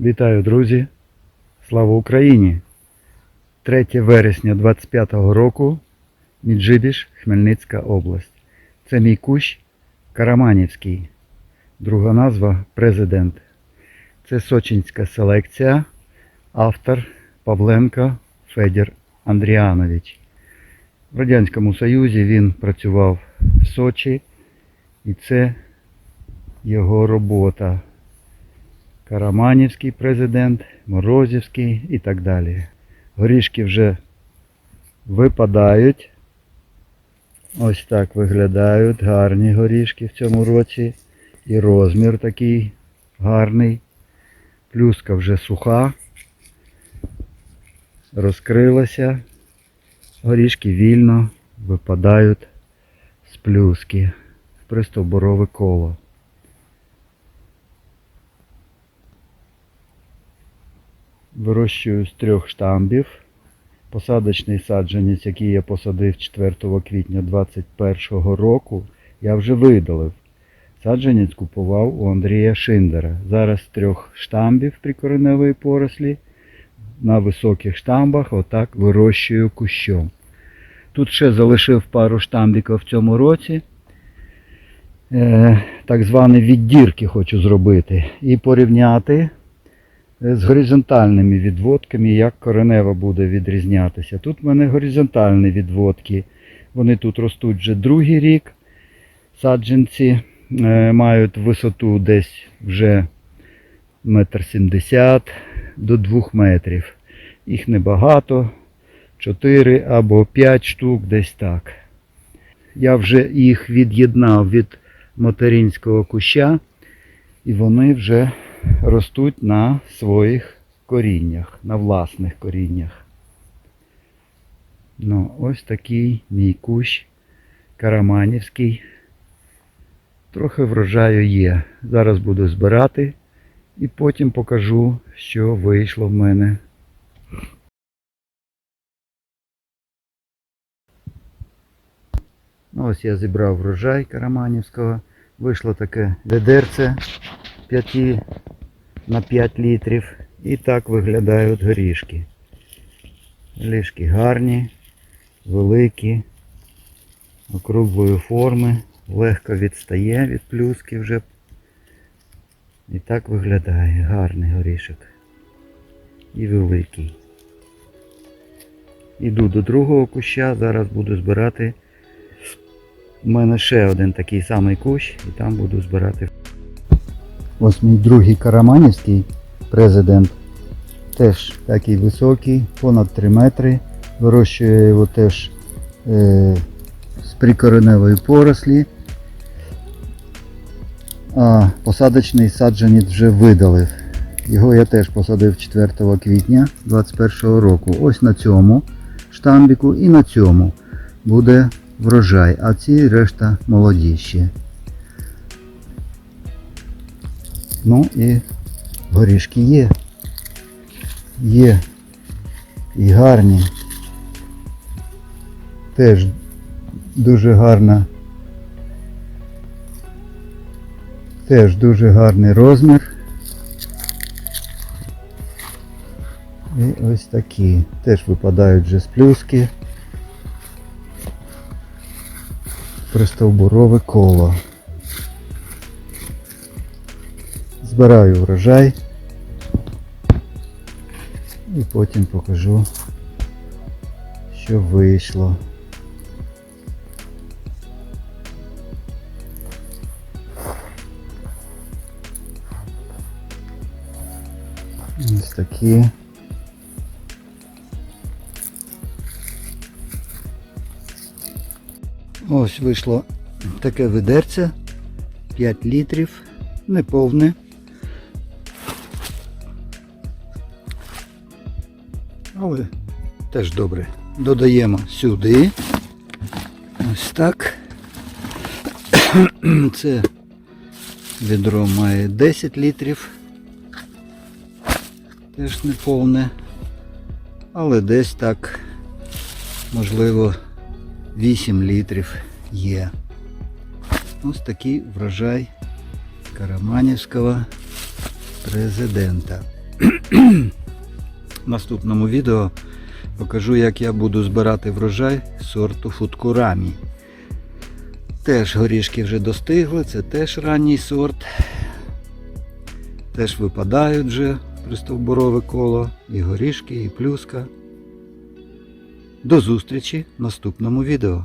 Вітаю, друзі! Слава Україні! 3 вересня 25-го року, Міджибіж, Хмельницька область. Це мій кущ Караманівський. Друга назва Президент. Це сочинська селекція. Автор Павленко Федір Андріанович. В Радянському Союзі він працював в Сочі, і це його робота. Караманівський президент, Морозівський і так далі. Горішки вже випадають. Ось так виглядають гарні горішки в цьому році. І розмір такий гарний. Плюска вже суха. Розкрилася. Горішки вільно випадають з плюски в пристовборове коло. Вирощую з трьох штамбів. Посадочний саджанець, який я посадив 4 квітня 2021 року, я вже видалив. Саджанець купував у Андрія Шиндера. Зараз трьох штамбів прикореневої порослі на високих штамбах отак вирощую кущом. Тут ще залишив пару штамбиків в цьому році. Е, так звані віддірки хочу зробити і порівняти з горизонтальними відводками, як коренева буде відрізнятися. Тут в мене горизонтальні відводки. Вони тут ростуть вже другий рік. Саджанці е, мають висоту десь вже метр сімдесят до 2 метрів. Їх небагато, 4 або 5 штук, десь так. Я вже їх від'єднав від материнського куща, і вони вже ростуть на своїх коріннях, на власних коріннях. Ну, ось такий мій кущ караманівський. Трохи врожаю є. Зараз буду збирати і потім покажу, що вийшло в мене. Ну, ось я зібрав врожай караманівського. Вийшло таке ведерце 5 на 5 літрів. І так виглядають горішки. Горішки гарні, великі, округлої форми, легко відстає від плюски вже. І так виглядає гарний горішок. І великий. Іду до другого куща, зараз буду збирати. У мене ще один такий самий кущ, і там буду збирати. Ось мій другий караманівський президент. Теж такий високий, понад 3 метри. Вирощую його теж е, з прикореневої порослі. А посадочний саджанець вже видалив. Його я теж посадив 4 квітня 2021 року. Ось на цьому штамбіку і на цьому буде врожай, а ці решта молоді ще. Ну і горішки є. Є. І гарні. Теж дуже гарна. Теж дуже гарний розмір. І ось такі. Теж випадають вже з плюски. Пристовбурове коло. Збираю врожай і потім покажу, що вийшло. Ось такі. Ось вийшло таке ведерце 5 літрів, неповне. Але теж добре. Додаємо сюди. Ось так. Це відро має 10 літрів. Теж не повне. Але десь так, можливо, 8 літрів є. Ось такий врожай Караманівського президента. Наступному відео покажу, як я буду збирати врожай сорту футкурамі. Теж горішки вже достигли, це теж ранній сорт. Теж випадають вже пристовбурове коло, і горішки, і плюска. До зустрічі в наступному відео.